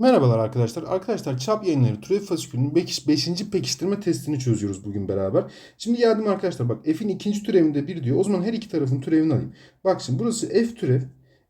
Merhabalar arkadaşlar. Arkadaşlar çap yayınları türev fasikülünün 5. pekiştirme testini çözüyoruz bugün beraber. Şimdi geldim arkadaşlar bak f'in ikinci türevinde 1 diyor. O zaman her iki tarafın türevini alayım. Bak şimdi burası f türev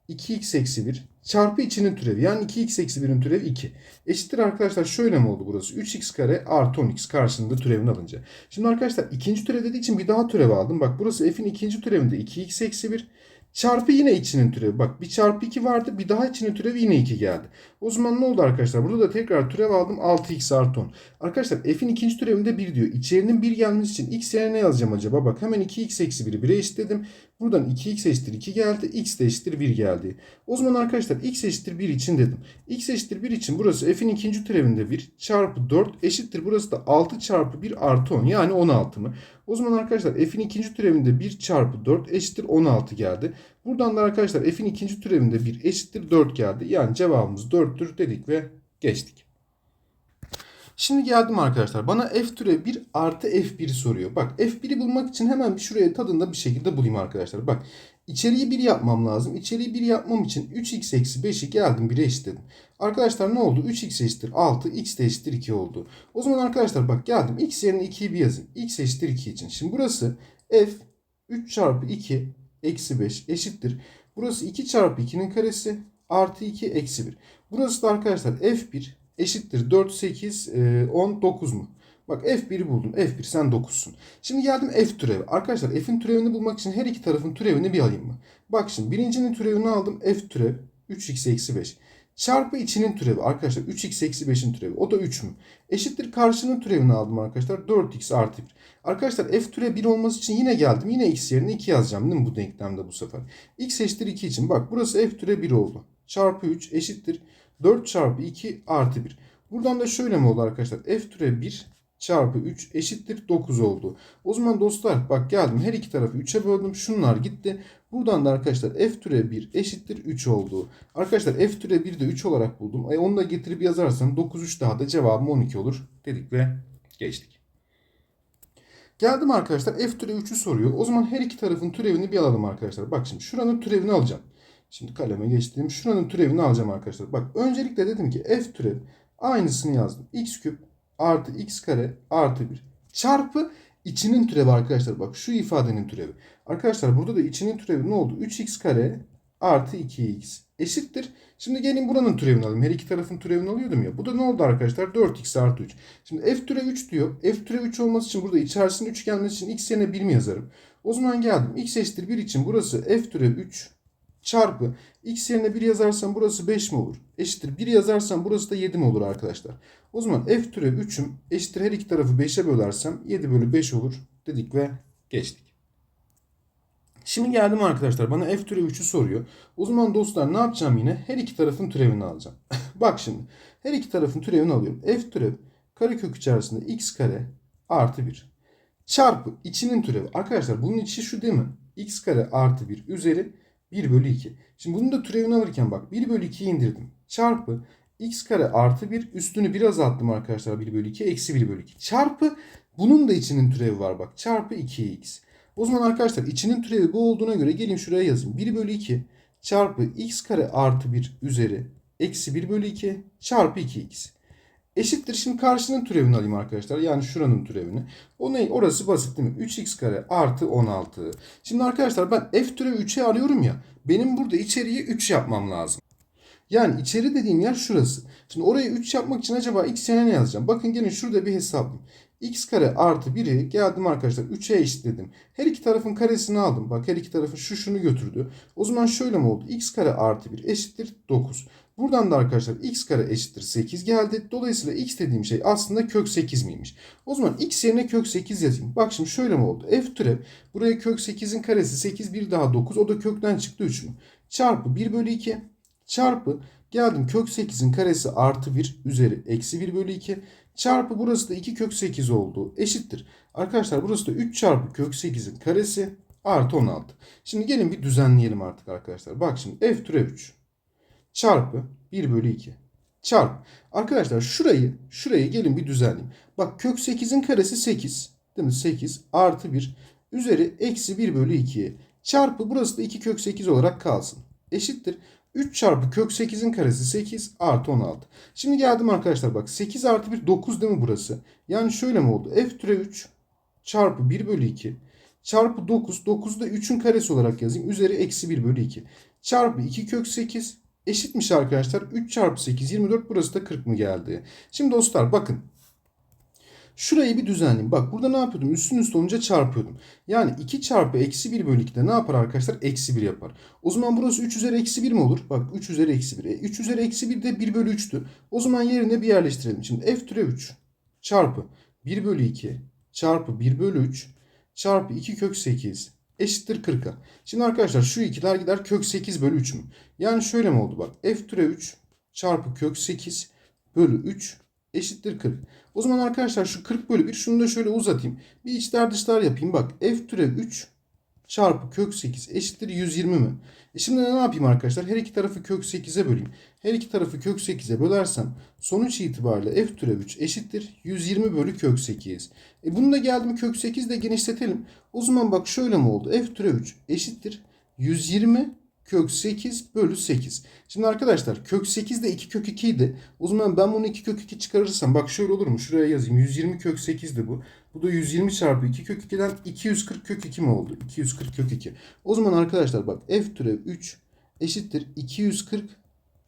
2x eksi 1 çarpı içinin türevi. Yani 2x eksi 1'in türevi 2. Eşittir arkadaşlar şöyle mi oldu burası? 3x kare artı 10x karşılığında türevini alınca. Şimdi arkadaşlar ikinci türev dediği için bir daha türev aldım. Bak burası f'in ikinci türevinde 2x eksi 1 Çarpı yine içinin türevi. Bak bir çarpı 2 vardı. Bir daha içinin türevi yine 2 geldi. O zaman ne oldu arkadaşlar? Burada da tekrar türev aldım. 6x artı 10. Arkadaşlar f'in ikinci türevinde 1 diyor. İçerinin 1 gelmesi için x yerine ne yazacağım acaba? Bak hemen 2x eksi 1'i 1'e eşitledim. Buradan 2x eşittir 2 geldi. x de eşittir 1 geldi. O zaman arkadaşlar x eşittir 1 için dedim. x eşittir 1 için burası f'in ikinci türevinde 1 çarpı 4 eşittir. Burası da 6 çarpı 1 artı 10 yani 16 mı? O zaman arkadaşlar f'in ikinci türevinde 1 çarpı 4 eşittir 16 geldi. Buradan da arkadaşlar f'in ikinci türevinde 1 eşittir 4 geldi. Yani cevabımız 4'tür dedik ve geçtik. Şimdi geldim arkadaşlar. Bana f türev 1 artı f1'i soruyor. Bak f1'i bulmak için hemen bir şuraya tadında bir şekilde bulayım arkadaşlar. Bak içeriği 1 yapmam lazım. İçeriği 1 yapmam için 3x eksi 5'i geldim 1'e eşitledim. Arkadaşlar ne oldu? 3x eşittir 6, x de eşittir 2 oldu. O zaman arkadaşlar bak geldim. x yerine 2'yi bir yazayım. x eşittir 2 için. Şimdi burası f 3 çarpı 2 eksi 5 eşittir. Burası 2 çarpı 2'nin karesi artı 2 eksi 1. Burası da arkadaşlar f1 eşittir 4, 8, 10, 9 mu? Bak f1'i buldum. F1 sen 9'sun. Şimdi geldim f türevi. Arkadaşlar f'in türevini bulmak için her iki tarafın türevini bir alayım mı? Bak şimdi birincinin türevini aldım. f türev 3x eksi 5. Çarpı içinin türevi arkadaşlar 3x eksi 5'in türevi. O da 3 mü? Eşittir karşının türevini aldım arkadaşlar. 4x artı 1. Arkadaşlar f türev 1 olması için yine geldim. Yine x yerine 2 yazacağım değil mi bu denklemde bu sefer? x eşittir 2 için. Bak burası f türev 1 oldu. Çarpı 3 eşittir 4 çarpı 2 artı 1. Buradan da şöyle mi oldu arkadaşlar? F türev 1 çarpı 3 eşittir 9 oldu. O zaman dostlar bak geldim her iki tarafı 3'e böldüm. Şunlar gitti. Buradan da arkadaşlar f türev 1 eşittir 3 oldu. Arkadaşlar f türev 1 de 3 olarak buldum. E onu da getirip yazarsam 9 3 daha da cevabım 12 olur dedik ve geçtik. Geldim arkadaşlar f türev 3'ü soruyor. O zaman her iki tarafın türevini bir alalım arkadaşlar. Bak şimdi şuranın türevini alacağım. Şimdi kaleme geçtim. Şuranın türevini alacağım arkadaşlar. Bak öncelikle dedim ki f türev aynısını yazdım. x küp artı x kare artı 1 çarpı içinin türevi arkadaşlar. Bak şu ifadenin türevi. Arkadaşlar burada da içinin türevi ne oldu? 3x kare artı 2x eşittir. Şimdi gelin buranın türevini alayım. Her iki tarafın türevini alıyordum ya. Bu da ne oldu arkadaşlar? 4x artı 3. Şimdi f türev 3 diyor. f türev 3 olması için burada içerisinde 3 gelmesi için x yerine 1 mi yazarım? O zaman geldim. x eşittir 1 için burası f türev 3 çarpı x yerine 1 yazarsam burası 5 mi olur? Eşittir 1 yazarsam burası da 7 mi olur arkadaşlar? O zaman f türev 3'üm eşittir her iki tarafı 5'e bölersem 7 bölü 5 olur dedik ve geçtik. Şimdi geldim arkadaşlar bana f türev 3'ü soruyor. O zaman dostlar ne yapacağım yine? Her iki tarafın türevini alacağım. Bak şimdi her iki tarafın türevini alıyorum. f türev karekök içerisinde x kare artı 1 çarpı içinin türevi. Arkadaşlar bunun içi şu değil mi? x kare artı 1 üzeri 1 bölü 2. Şimdi bunun da türevini alırken bak 1 bölü 2'yi indirdim. Çarpı x kare artı 1 üstünü biraz attım arkadaşlar 1 bölü 2 eksi 1 bölü 2. Çarpı bunun da içinin türevi var bak. Çarpı 2x. O zaman arkadaşlar içinin türevi bu olduğuna göre gelin şuraya yazayım. 1 bölü 2 çarpı x kare artı 1 üzeri eksi 1 bölü 2 çarpı 2x. Eşittir. Şimdi karşının türevini alayım arkadaşlar. Yani şuranın türevini. O ne? Orası basit değil mi? 3x kare artı 16. Şimdi arkadaşlar ben f türevi 3'e arıyorum ya. Benim burada içeriği 3 yapmam lazım. Yani içeri dediğim yer şurası. Şimdi orayı 3 yapmak için acaba x yerine ne yazacağım? Bakın gelin şurada bir hesaplayayım. x kare artı 1'i geldim arkadaşlar 3'e eşitledim. Her iki tarafın karesini aldım. Bak her iki tarafın şu şunu götürdü. O zaman şöyle mi oldu? x kare artı 1 eşittir 9. Buradan da arkadaşlar x kare eşittir 8 geldi. Dolayısıyla x dediğim şey aslında kök 8 miymiş? O zaman x yerine kök 8 yazayım. Bak şimdi şöyle mi oldu? f türev buraya kök 8'in karesi 8 bir daha 9 o da kökten çıktı 3 mü? Çarpı 1 bölü 2 çarpı geldim kök 8'in karesi artı 1 üzeri eksi 1 bölü 2 çarpı burası da 2 kök 8 oldu eşittir. Arkadaşlar burası da 3 çarpı kök 8'in karesi artı 16. Şimdi gelin bir düzenleyelim artık arkadaşlar. Bak şimdi f türev 3 çarpı 1 bölü 2 çarp. Arkadaşlar şurayı şurayı gelin bir düzenleyeyim. Bak kök 8'in karesi 8 değil mi? 8 artı 1 üzeri eksi 1 bölü 2 çarpı burası da 2 kök 8 olarak kalsın. Eşittir. 3 çarpı kök 8'in karesi 8 artı 16. Şimdi geldim arkadaşlar bak 8 artı 1 9 değil mi burası? Yani şöyle mi oldu? F türe 3 çarpı 1 bölü 2 çarpı 9. 9'u da 3'ün karesi olarak yazayım. Üzeri eksi 1 bölü 2 çarpı 2 kök 8 eşitmiş arkadaşlar. 3 çarpı 8 24 burası da 40 mı geldi? Şimdi dostlar bakın. Şurayı bir düzenleyeyim. Bak burada ne yapıyordum? Üstün üst olunca çarpıyordum. Yani 2 çarpı eksi 1 bölü 2'de ne yapar arkadaşlar? Eksi 1 yapar. O zaman burası 3 üzeri eksi 1 mi olur? Bak 3 üzeri eksi 1. E, 3 üzeri eksi 1 de 1 bölü 3'tü. O zaman yerine bir yerleştirelim. Şimdi f türe 3 çarpı 1 bölü 2 çarpı 1 bölü 3 çarpı 2 kök 8 eşittir 40'a. Şimdi arkadaşlar şu ikiler gider kök 8 bölü 3 mü? Yani şöyle mi oldu bak. f türe 3 çarpı kök 8 bölü 3 eşittir 40. O zaman arkadaşlar şu 40 bölü 1 şunu da şöyle uzatayım. Bir içler dışlar yapayım. Bak f türev 3 çarpı kök 8 eşittir 120 mi? E şimdi ne yapayım arkadaşlar? Her iki tarafı kök 8'e böleyim. Her iki tarafı kök 8'e bölersem sonuç itibariyle f türev 3 eşittir 120 bölü kök 8. E bunu da geldim kök 8 de genişletelim. O zaman bak şöyle mi oldu? f türev 3 eşittir 120 kök 8 bölü 8. Şimdi arkadaşlar kök 8 de 2 kök 2 idi. O zaman ben bunu 2 kök 2 çıkarırsam bak şöyle olur mu? Şuraya yazayım. 120 kök 8'di bu. Bu da 120 çarpı 2 kök 2'den 240 kök 2 mi oldu? 240 kök 2. O zaman arkadaşlar bak f türev 3 eşittir 240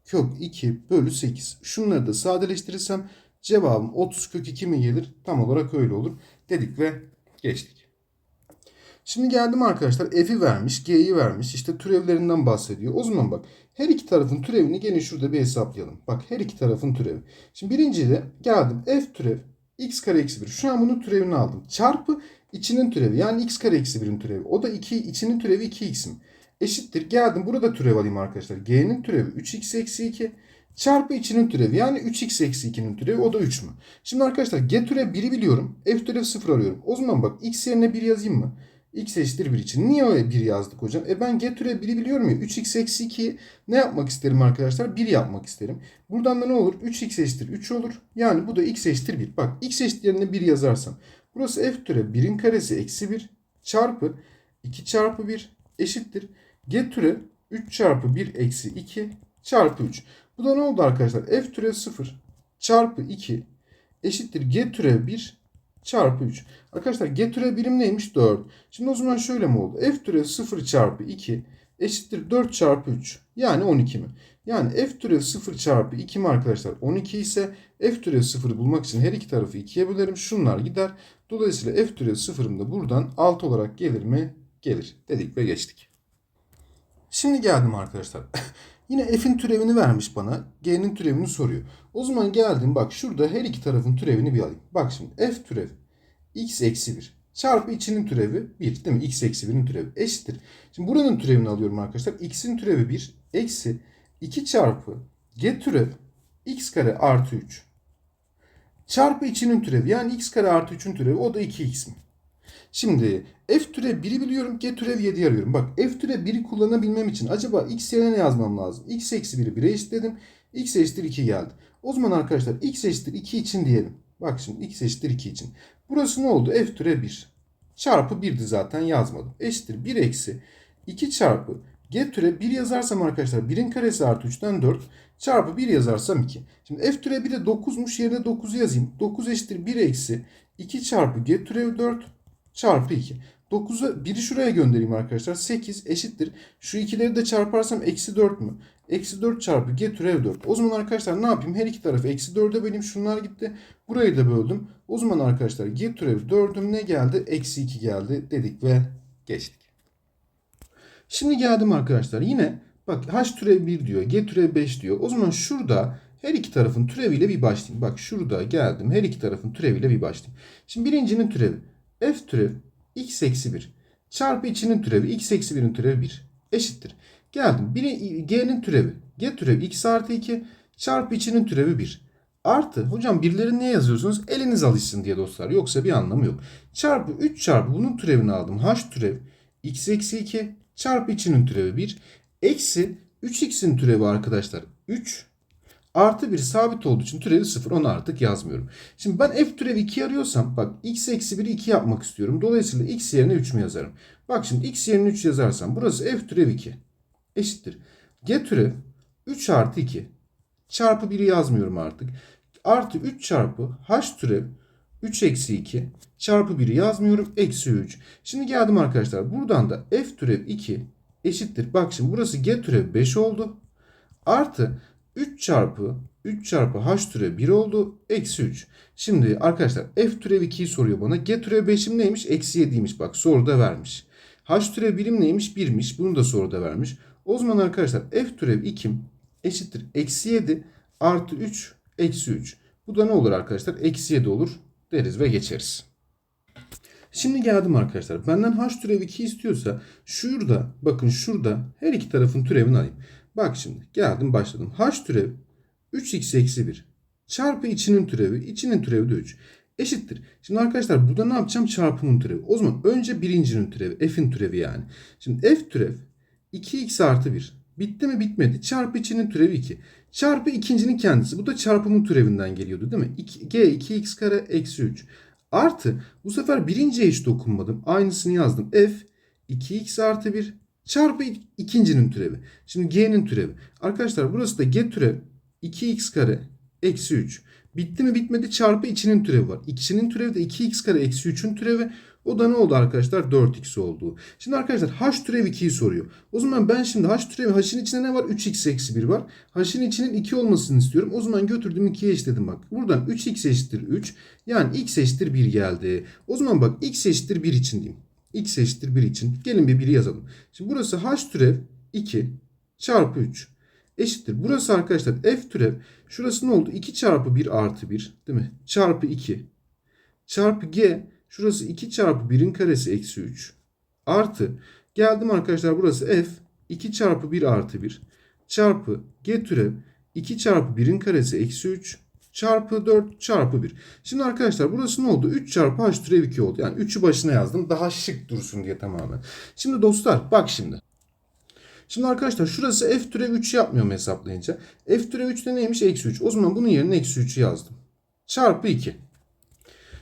kök 2 bölü 8. Şunları da sadeleştirirsem cevabım 30 kök 2 mi gelir? Tam olarak öyle olur. Dedik ve geçtik. Şimdi geldim arkadaşlar f'i vermiş, g'yi vermiş. İşte türevlerinden bahsediyor. O zaman bak her iki tarafın türevini gene şurada bir hesaplayalım. Bak her iki tarafın türevi. Şimdi birincide geldim f türev x kare eksi 1. Şu an bunun türevini aldım. Çarpı içinin türevi yani x kare eksi 1'in türevi. O da 2 içinin türevi 2x mi? Eşittir. Geldim burada türev alayım arkadaşlar. G'nin türevi 3x eksi 2 çarpı içinin türevi yani 3x eksi 2'nin türevi o da 3 mü? Şimdi arkadaşlar g türev 1'i biliyorum. F türev 0 arıyorum. O zaman bak x yerine 1 yazayım mı? X eşittir 1 için. Niye öyle 1 yazdık hocam? E ben g türev 1'i biliyorum ya. 3x eksi 2'yi ne yapmak isterim arkadaşlar? 1 yapmak isterim. Buradan da ne olur? 3x eşittir 3 olur. Yani bu da x eşittir 1. Bak x eşittir yerine 1 yazarsam. Burası f türev 1'in karesi eksi 1 çarpı 2 çarpı 1 eşittir. g türev 3 çarpı 1 eksi 2 çarpı 3. Bu da ne oldu arkadaşlar? f türev 0 çarpı 2 eşittir g türev 1 çarpı 3. Arkadaşlar g türev birim neymiş? 4. Şimdi o zaman şöyle mi oldu? f türev 0 çarpı 2 eşittir 4 çarpı 3. Yani 12 mi? Yani f türev 0 çarpı 2 mi arkadaşlar? 12 ise f türev 0'ı bulmak için her iki tarafı 2'ye bölerim. Şunlar gider. Dolayısıyla f türev 0'ım da buradan 6 olarak gelir mi? Gelir. Dedik ve geçtik. Şimdi geldim arkadaşlar. Yine f'in türevini vermiş bana. G'nin türevini soruyor. O zaman geldim bak şurada her iki tarafın türevini bir alayım. Bak şimdi f türev x eksi 1 çarpı içinin türevi 1 değil mi? x eksi 1'in türevi eşittir. Şimdi buranın türevini alıyorum arkadaşlar. x'in türevi 1 eksi 2 çarpı g türev x kare artı 3 çarpı içinin türevi yani x kare artı 3'ün türevi o da 2x mi? Şimdi f türev 1'i biliyorum g türev 7'yi arıyorum. Bak f türev 1'i kullanabilmem için acaba x yerine ne yazmam lazım? x eksi 1'i 1'e eşitledim. x eşittir 2 geldi. O zaman arkadaşlar x eşittir 2 için diyelim. Bak şimdi x eşittir 2 için. Burası ne oldu? f türev 1. Çarpı 1'di zaten yazmadım. Eşittir 1 eksi 2 çarpı g türev 1 yazarsam arkadaşlar 1'in karesi artı 3'ten 4 çarpı 1 yazarsam 2. Şimdi f türev 1 de 9'muş yerine 9'u yazayım. 9 eşittir 1 eksi 2 çarpı g türev 4 çarpı 2. 9'u 1'i şuraya göndereyim arkadaşlar. 8 eşittir. Şu ikileri de çarparsam eksi 4 mü? Eksi 4 çarpı g türev 4. O zaman arkadaşlar ne yapayım? Her iki tarafı eksi 4'e böleyim. Şunlar gitti. Burayı da böldüm. O zaman arkadaşlar g türev 4'üm ne geldi? Eksi 2 geldi dedik ve geçtik. Şimdi geldim arkadaşlar. Yine bak h türev 1 diyor. G türev 5 diyor. O zaman şurada her iki tarafın türeviyle bir başlayayım. Bak şurada geldim. Her iki tarafın türeviyle bir başlayayım. Şimdi birincinin türevi. F türev x eksi 1 çarpı içinin türevi x eksi 1'in türevi 1 eşittir. Geldim. Biri g'nin türevi. g türevi x artı 2 çarpı içinin türevi 1. Artı hocam birleri niye yazıyorsunuz? Eliniz alışsın diye dostlar. Yoksa bir anlamı yok. Çarpı 3 çarpı bunun türevini aldım. h türev x eksi 2 çarpı içinin türevi 1. Eksi 3x'in türevi arkadaşlar 3 artı bir sabit olduğu için türevi 0 onu artık yazmıyorum. Şimdi ben f türevi 2 arıyorsam bak x eksi 1'i 2 yapmak istiyorum. Dolayısıyla x yerine 3 mü yazarım? Bak şimdi x yerine 3 yazarsam burası f türev 2 eşittir. G türev 3 artı 2 çarpı 1'i yazmıyorum artık. Artı 3 çarpı h türev 3 eksi 2 çarpı 1'i yazmıyorum. Eksi 3. Şimdi geldim arkadaşlar. Buradan da f türev 2 eşittir. Bak şimdi burası g türev 5 oldu. Artı 3 çarpı 3 çarpı h türev 1 oldu. Eksi 3. Şimdi arkadaşlar f türev 2'yi soruyor bana. G türev 5'im neymiş? Eksi 7'ymiş. Bak soruda vermiş. h türev 1'im neymiş? 1'miş. Bunu da soruda vermiş. O zaman arkadaşlar f türev 2'm eşittir. Eksi 7 artı 3 eksi 3. Bu da ne olur arkadaşlar? Eksi 7 olur deriz ve geçeriz. Şimdi geldim arkadaşlar. Benden h türev 2 istiyorsa şurada bakın şurada her iki tarafın türevini alayım. Bak şimdi geldim başladım. h türev 3x eksi 1 çarpı içinin türevi. içinin türevi de 3 eşittir. Şimdi arkadaşlar burada ne yapacağım? Çarpımın türevi. O zaman önce birincinin türevi. F'in türevi yani. Şimdi f türev 2x artı 1. Bitti mi bitmedi. Çarpı içinin türevi 2. Çarpı ikincinin kendisi. Bu da çarpımın türevinden geliyordu değil mi? 2, g 2x kare eksi 3. Artı bu sefer birinciye hiç dokunmadım. Aynısını yazdım. F 2x artı 1 çarpı ikincinin türevi. Şimdi g'nin türevi. Arkadaşlar burası da g türev 2x kare eksi 3. Bitti mi bitmedi çarpı içinin türevi var. İkisinin türevi de 2x kare eksi 3'ün türevi. O da ne oldu arkadaşlar? 4x oldu. Şimdi arkadaşlar h türev 2'yi soruyor. O zaman ben şimdi h türevi h'in içinde ne var? 3x eksi 1 var. h'in içinin 2 olmasını istiyorum. O zaman götürdüm 2'ye eşitledim bak. Buradan 3x eşittir 3. Yani x eşittir 1 geldi. O zaman bak x eşittir 1 için diyeyim. X eşittir 1 için. Gelin bir 1'i yazalım. Şimdi burası h türev 2 çarpı 3 eşittir. Burası arkadaşlar f türev. Şurası ne oldu? 2 çarpı 1 artı 1 değil mi? Çarpı 2 çarpı g Şurası 2 çarpı 1'in karesi eksi 3. Artı geldim arkadaşlar burası f 2 çarpı 1 artı 1 çarpı g türev 2 çarpı 1'in karesi eksi 3 çarpı 4 çarpı 1. Şimdi arkadaşlar burası ne oldu? 3 çarpı h türev 2 oldu. Yani 3'ü başına yazdım. Daha şık dursun diye tamamen. Şimdi dostlar bak şimdi. Şimdi arkadaşlar şurası f türev 3 yapmıyorum hesaplayınca. f türev 3'te neymiş? Eksi 3. O zaman bunun yerine eksi 3'ü yazdım. Çarpı 2.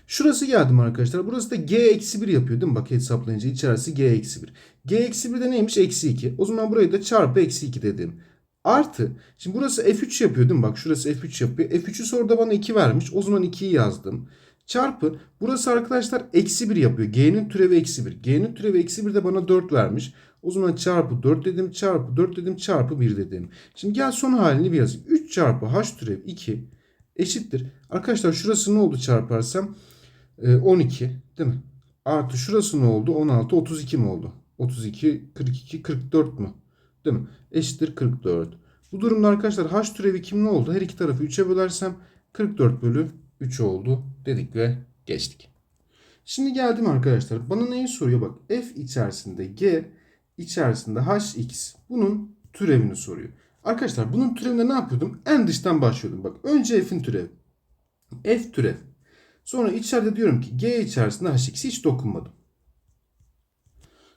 Şurası geldim arkadaşlar. Burası da g eksi 1 yapıyor değil mi? Bak hesaplayınca içerisi g eksi 1. g eksi 1 de neymiş? Eksi 2. O zaman burayı da çarpı eksi 2 dedim. Artı. Şimdi burası f3 yapıyor değil mi? Bak şurası f3 yapıyor. f3'ü soruda bana 2 vermiş. O zaman 2'yi yazdım. Çarpı. Burası arkadaşlar eksi 1 yapıyor. g'nin türevi eksi 1. g'nin türevi eksi 1 de bana 4 vermiş. O zaman çarpı 4 dedim. Çarpı 4 dedim. Çarpı 1 dedim. Şimdi gel son halini bir yazayım. 3 çarpı h türev 2 eşittir. Arkadaşlar şurası ne oldu çarparsam? 12 Ee, değil mi? Artı şurası ne oldu? 16, 32 mi oldu? 32, 42, 44 mu? Değil mi? Eşittir 44. Bu durumda arkadaşlar h türevi kim ne oldu? Her iki tarafı 3'e bölersem 44 bölü 3 oldu dedik ve geçtik. Şimdi geldim arkadaşlar. Bana neyi soruyor? Bak f içerisinde g içerisinde hx bunun türevini soruyor. Arkadaşlar bunun türevinde ne yapıyordum? En dıştan başlıyordum. Bak önce f'in türevi. f türev Sonra içeride diyorum ki G içerisinde HX hiç dokunmadım.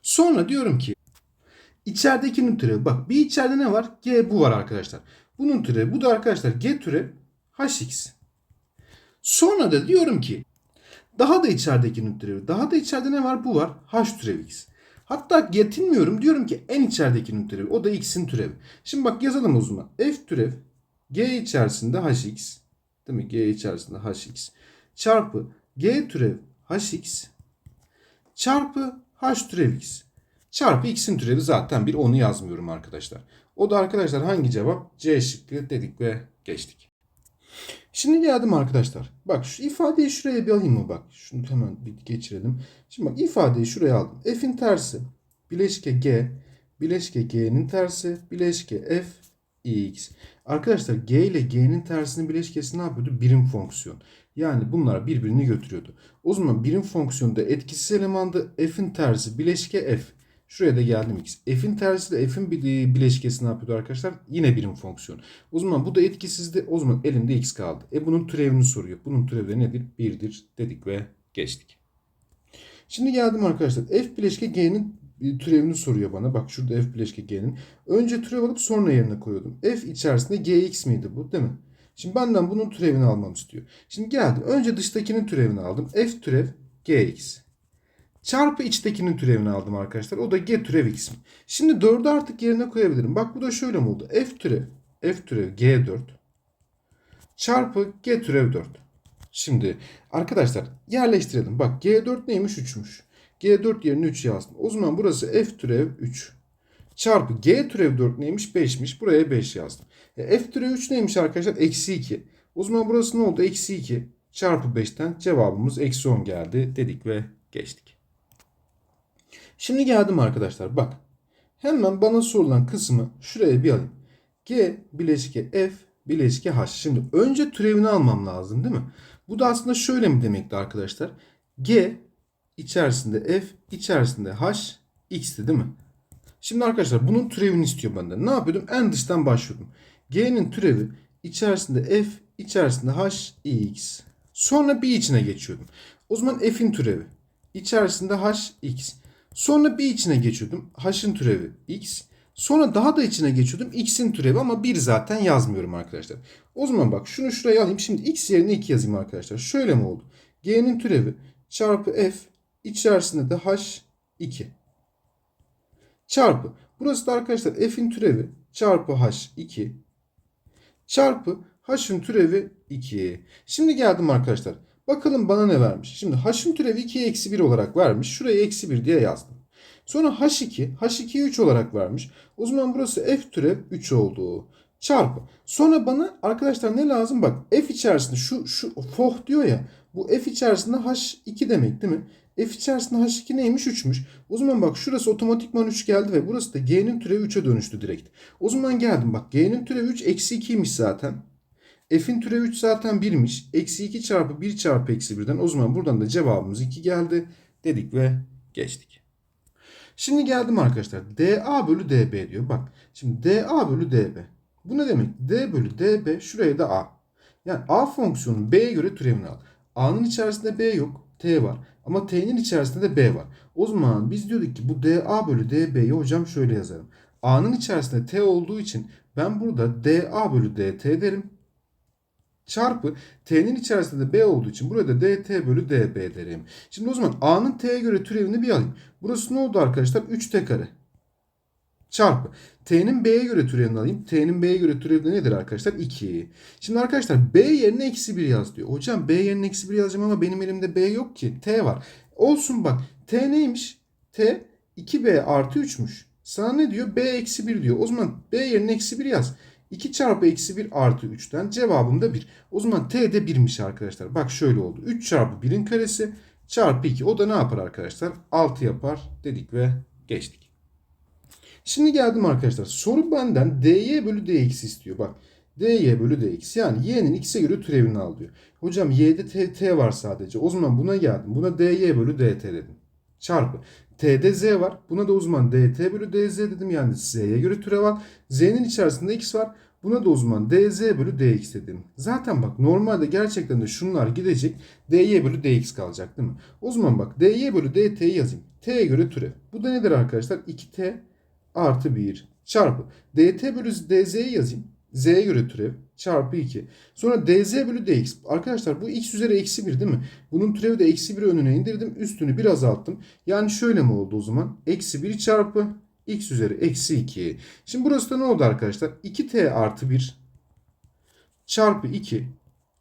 Sonra diyorum ki içeridekinin türevi. Bak bir içeride ne var? G bu var arkadaşlar. Bunun türevi. Bu da arkadaşlar G türev HX. Sonra da diyorum ki daha da içeridekinin türevi. Daha da içeride ne var? Bu var. H türev X. Hatta yetinmiyorum. Diyorum ki en içeridekinin türevi. O da X'in türevi. Şimdi bak yazalım o zaman. F türev G içerisinde HX. Değil mi? G içerisinde HX çarpı g türev hx çarpı h türev x. Çarpı x'in türevi zaten bir onu yazmıyorum arkadaşlar. O da arkadaşlar hangi cevap? C şıkkı dedik ve geçtik. Şimdi geldim arkadaşlar. Bak şu ifadeyi şuraya bir alayım mı bak. Şunu hemen bir geçirelim. Şimdi bak ifadeyi şuraya aldım. F'in tersi bileşke g bileşke g'nin tersi bileşke f x. Arkadaşlar g ile g'nin tersinin bileşkesi ne yapıyordu? Birim fonksiyon. Yani bunlar birbirini götürüyordu. O zaman birim fonksiyonda etkisiz elemandı f'in tersi bileşke f. Şuraya da geldim x. F'in tersi de f'in bileşkesi ne yapıyordu arkadaşlar? Yine birim fonksiyon. O zaman bu da etkisizdi. O zaman elimde x kaldı. E bunun türevini soruyor. Bunun türevi nedir? 1'dir dedik ve geçtik. Şimdi geldim arkadaşlar. F bileşke g'nin türevini soruyor bana. Bak şurada f bileşke g'nin. Önce türev alıp sonra yerine koyuyordum. F içerisinde gx miydi bu değil mi? Şimdi benden bunun türevini almam istiyor. Şimdi geldim. Önce dıştakinin türevini aldım. F türev gx. Çarpı içtekinin türevini aldım arkadaşlar. O da g türev x? Şimdi 4'ü artık yerine koyabilirim. Bak bu da şöyle mi oldu? F türev f türev g4 çarpı g türev 4. Şimdi arkadaşlar yerleştirelim. Bak g4 neymiş 3'müş. G4 yerine 3 yazdım. O zaman burası f türev 3 çarpı g türev 4 neymiş 5'miş. Buraya 5 yazdım. E, f türev 3 neymiş arkadaşlar? Eksi 2. O zaman burası ne oldu? Eksi 2 çarpı 5'ten cevabımız eksi 10 geldi dedik ve geçtik. Şimdi geldim arkadaşlar bak. Hemen bana sorulan kısmı şuraya bir alayım. G bileşke F bileşke H. Şimdi önce türevini almam lazım değil mi? Bu da aslında şöyle mi demekti arkadaşlar? G içerisinde F içerisinde H X'ti değil mi? Şimdi arkadaşlar bunun türevini istiyor benden. Ne yapıyordum? En dıştan başlıyordum. G'nin türevi içerisinde F içerisinde H X. Sonra bir içine geçiyordum. O zaman F'in türevi içerisinde H X. Sonra bir içine geçiyordum. H'ın türevi X. Sonra daha da içine geçiyordum. X'in türevi ama bir zaten yazmıyorum arkadaşlar. O zaman bak şunu şuraya alayım. Şimdi X yerine 2 yazayım arkadaşlar. Şöyle mi oldu? G'nin türevi çarpı F içerisinde de H 2 çarpı. Burası da arkadaşlar f'in türevi çarpı h2 çarpı h'ın türevi 2. Şimdi geldim arkadaşlar. Bakalım bana ne vermiş. Şimdi h'ın türevi 2'ye eksi 1 olarak vermiş. Şuraya eksi 1 diye yazdım. Sonra h2, h2'yi 3 olarak vermiş. O zaman burası f türev 3 oldu. Çarpı. Sonra bana arkadaşlar ne lazım? Bak f içerisinde şu şu foh diyor ya. Bu f içerisinde h2 demek değil mi? F içerisinde H2 neymiş? 3'müş. O zaman bak şurası otomatikman 3 geldi ve burası da G'nin türevi 3'e dönüştü direkt. O zaman geldim bak G'nin türevi 3 eksi 2'ymiş zaten. F'in türevi 3 zaten 1'miş. Eksi 2 çarpı 1 çarpı eksi 1'den o zaman buradan da cevabımız 2 geldi. Dedik ve geçtik. Şimdi geldim arkadaşlar. DA bölü DB diyor. Bak şimdi DA bölü DB. Bu ne demek? D bölü DB şuraya da A. Yani A fonksiyonun B'ye göre türevini al. A'nın içerisinde B yok. T var. Ama T'nin içerisinde de B var. O zaman biz diyorduk ki bu DA bölü DB'yi hocam şöyle yazarım. A'nın içerisinde T olduğu için ben burada DA bölü DT derim. Çarpı T'nin içerisinde de B olduğu için burada DT bölü DB derim. Şimdi o zaman A'nın T'ye göre türevini bir alayım. Burası ne oldu arkadaşlar? 3T kare. Çarpı. T'nin B'ye göre türevini alayım. T'nin B'ye göre türevi nedir arkadaşlar? 2. Şimdi arkadaşlar B yerine eksi 1 yaz diyor. Hocam B yerine eksi 1 yazacağım ama benim elimde B yok ki. T var. Olsun bak. T neymiş? T 2B artı 3'müş. Sana ne diyor? B eksi 1 diyor. O zaman B yerine eksi 1 yaz. 2 çarpı eksi 1 artı 3'ten cevabım da 1. O zaman T de 1'miş arkadaşlar. Bak şöyle oldu. 3 çarpı 1'in karesi çarpı 2. O da ne yapar arkadaşlar? 6 yapar dedik ve geçtik. Şimdi geldim arkadaşlar. Soru benden dy bölü dx istiyor. Bak dy bölü dx yani y'nin x'e göre türevini al diyor. Hocam y'de t, t var sadece. O zaman buna geldim. Buna dy bölü dt dedim. Çarpı. t'de z var. Buna da o zaman dt bölü dz dedim. Yani z'ye göre türev al. z'nin içerisinde x var. Buna da o zaman dz bölü dx dedim. Zaten bak normalde gerçekten de şunlar gidecek. dy bölü dx kalacak değil mi? O zaman bak dy bölü dt'yi yazayım. t'ye göre türev. Bu da nedir arkadaşlar? 2t artı 1 çarpı dt bölü dz'yi yazayım. Z'ye göre türev çarpı 2. Sonra dz bölü dx. Arkadaşlar bu x üzeri eksi 1 değil mi? Bunun türevi de eksi 1 önüne indirdim. Üstünü bir azalttım. Yani şöyle mi oldu o zaman? Eksi 1 çarpı x üzeri eksi 2. Şimdi burası da ne oldu arkadaşlar? 2t artı 1 çarpı 2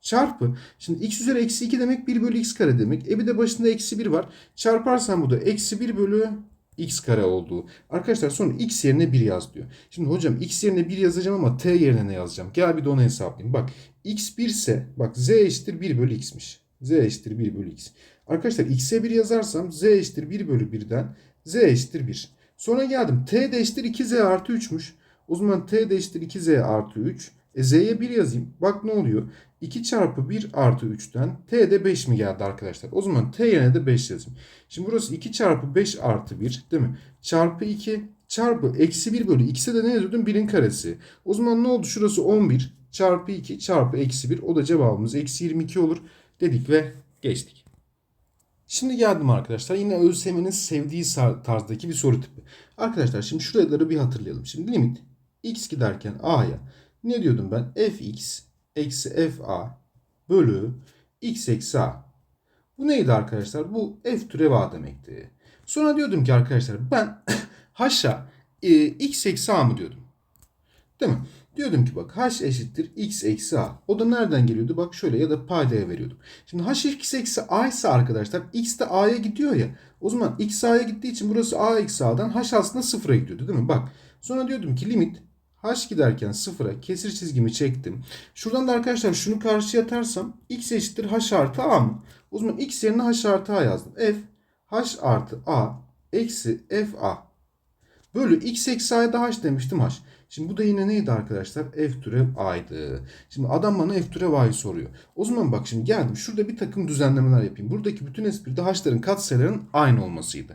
çarpı. Şimdi x üzeri eksi 2 demek 1 bölü x kare demek. E bir de başında eksi 1 var. Çarparsan bu da eksi 1 bölü x kare olduğu. Arkadaşlar sonra x yerine 1 yaz diyor. Şimdi hocam x yerine 1 yazacağım ama t yerine ne yazacağım? Gel bir de onu hesaplayayım. Bak x 1 ise bak z eşittir 1 bölü x'miş. z eşittir 1 bölü x. Arkadaşlar x'e 1 yazarsam z eşittir 1 bölü 1'den z eşittir 1. Sonra geldim t de eşittir 2z artı 3'müş. O zaman t de eşittir 2z artı 3. E z'ye 1 yazayım. Bak ne oluyor? 2 çarpı 1 artı 3'ten t de 5 mi geldi arkadaşlar? O zaman t yerine de 5 yazayım. Şimdi burası 2 çarpı 5 artı 1 değil mi? Çarpı 2 çarpı eksi 1 bölü x'e de ne yazıyordum? 1'in karesi. O zaman ne oldu? Şurası 11 çarpı 2 çarpı eksi 1. O da cevabımız eksi 22 olur dedik ve geçtik. Şimdi geldim arkadaşlar. Yine ÖSYM'nin sevdiği tarzdaki bir soru tipi. Arkadaşlar şimdi şuraları bir hatırlayalım. Şimdi limit x giderken a'ya ne diyordum ben? fx eksi fa bölü x eksi a. Bu neydi arkadaşlar? Bu f türev a demekti. Sonra diyordum ki arkadaşlar ben haşa e, x eksi a mı diyordum. Değil mi? Diyordum ki bak h eşittir x eksi a. O da nereden geliyordu? Bak şöyle ya da paydaya veriyordum. Şimdi h x eksi a ise arkadaşlar x de a'ya gidiyor ya. O zaman x a'ya gittiği için burası a eksi a'dan h aslında sıfıra gidiyordu değil mi? Bak sonra diyordum ki limit h giderken sıfıra kesir çizgimi çektim. Şuradan da arkadaşlar şunu karşıya atarsam x eşittir h artı a mı? O zaman x yerine h artı a yazdım. f h artı a eksi f a. Bölü x eksi a'ya da h demiştim h. Şimdi bu da yine neydi arkadaşlar? F türev a'ydı. Şimdi adam bana f türev a'yı soruyor. O zaman bak şimdi geldim. Şurada bir takım düzenlemeler yapayım. Buradaki bütün espri de h'ların katsayılarının aynı olmasıydı.